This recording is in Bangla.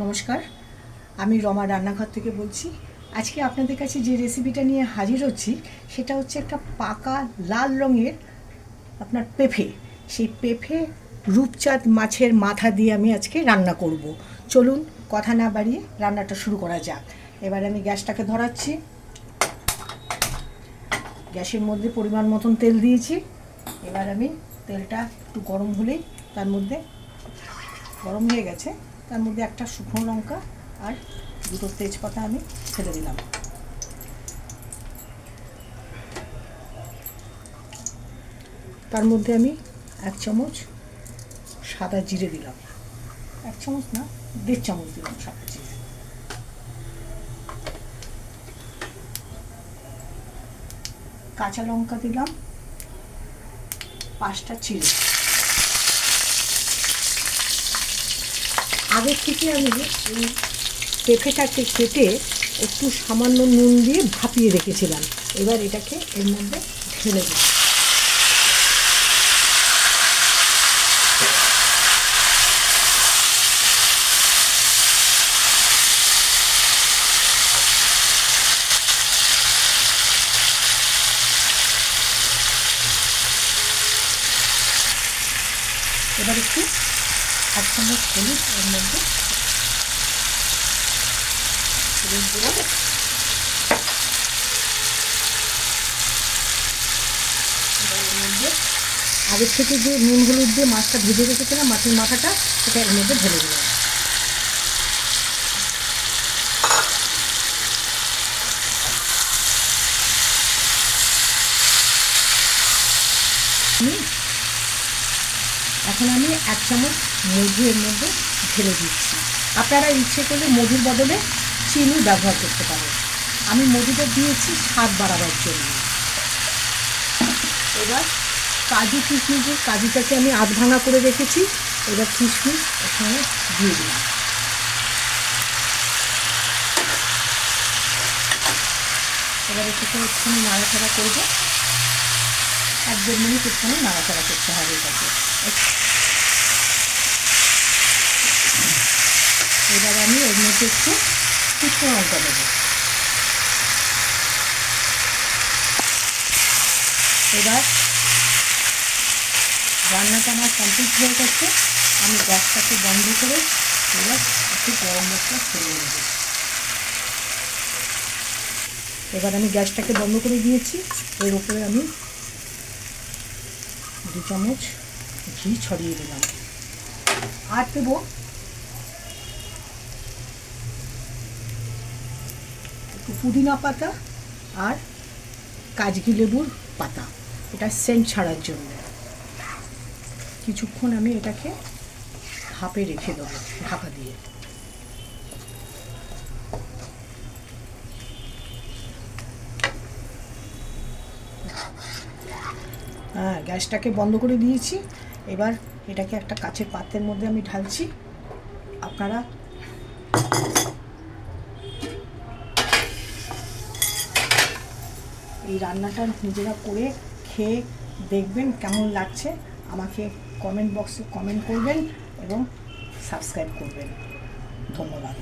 নমস্কার, আমি রমা রান্নাঘর থেকে বলছি। আজকে আপনাদের কাছে যে রেসিপিটা নিয়ে হাজির হচ্ছি, সেটা হচ্ছে একটা পাকা লাল রঙের আপনার পেঁপে। সেই পেঁপে রূপচাঁদ মাছের মাথা দিয়ে আমি আজকে রান্না করব। চলুন কথা না বাড়িয়ে রান্নাটা শুরু করা যাক। এবার আমি গ্যাসটাকে ধরাচ্ছি। গ্যাসের মধ্যে পরিমাণ মতন তেল দিয়েছি। এবার আমি তেলটা একটু গরম হলেই তার মধ্যে গরম হয়ে গেছে। তার মধ্যে একটা শুকনো লঙ্কা আর দুটো তেজপাতা আমি ছেড়ে দিলাম। তার মধ্যে আমি এক চামচ সাদা জিরে দিলাম। এক চামচ না, দেড় চামচ দিলাম সাদা জিরে। কাঁচা লঙ্কা দিলাম, পাঁচটা চিড়ে। আগে থেকে আমি এই পেঁপেটাকে কেটে একটু সামান্য নুন দিয়ে ভাপিয়ে রেখেছিলাম। এবার এটাকে এর মধ্যে ঢেলে দিই এবার একটু চামচ হলুদ এর মধ্যে আগের থেকে যে নুন হলুদ দিয়ে মাছটা ভেজে রেখেছিলাম, মাছের মাথাটা, সেটা এর মধ্যে ঢেলে দিলাম। আমি এখন আমি এক চামচ মধু এর মধ্যে ঢেলে দিচ্ছি। আপনারা ইচ্ছে করলে মধুর বদলে চিনি ব্যবহার করতে পারেন। আমি মধুটা দিয়েছি স্বাদ বাড়াবার জন্য। এবার কাজু কিশমিশের কাজুটাকে আমি আধ ভাঙা করে রেখেছি। এবার কিশমিশ এখানে দিয়ে দিলাম। এবার একটুখানি নাড়াচাড়া করব। এক দেড় মিনিট একটুখানি নাড়াচাড়া করতে হবে এটাকে। এবার আমি এর মধ্যে একটু শুকনো লঙ্কা দেবো। এবার রান্নাটা আমার কমপ্লিট হয়ে গেছে। আমি গ্যাসটাকে বন্ধ করে এবার একটু গরম মশলা ছড়িয়ে নেব এবার আমি গ্যাসটাকে বন্ধ করে দিয়েছি। এর উপরে আমি দু চামচ ঘি ছড়িয়ে দিলাম। আর দেবো একটু পুদিনা পাতা আর কাজকি লেবুর পাতা। এটা সেন্ট ছাড়ার জন্য। কিছুক্ষণ আমি এটাকে ভাপে রেখে দেবো, ঢাকা দিয়ে। হ্যাঁ গ্যাসটাকে বন্ধ করে দিয়েছি। এবার এটাকে একটা কাছের পাত্রের মধ্যে আমি ঢালছি। আপনারা এই রান্নাটা নিজেরা করে খেয়ে দেখবেন কেমন লাগছে। আমাকে কমেন্ট বক্সে কমেন্ট করবেন এবং সাবস্ক্রাইব করবেন। ধন্যবাদ।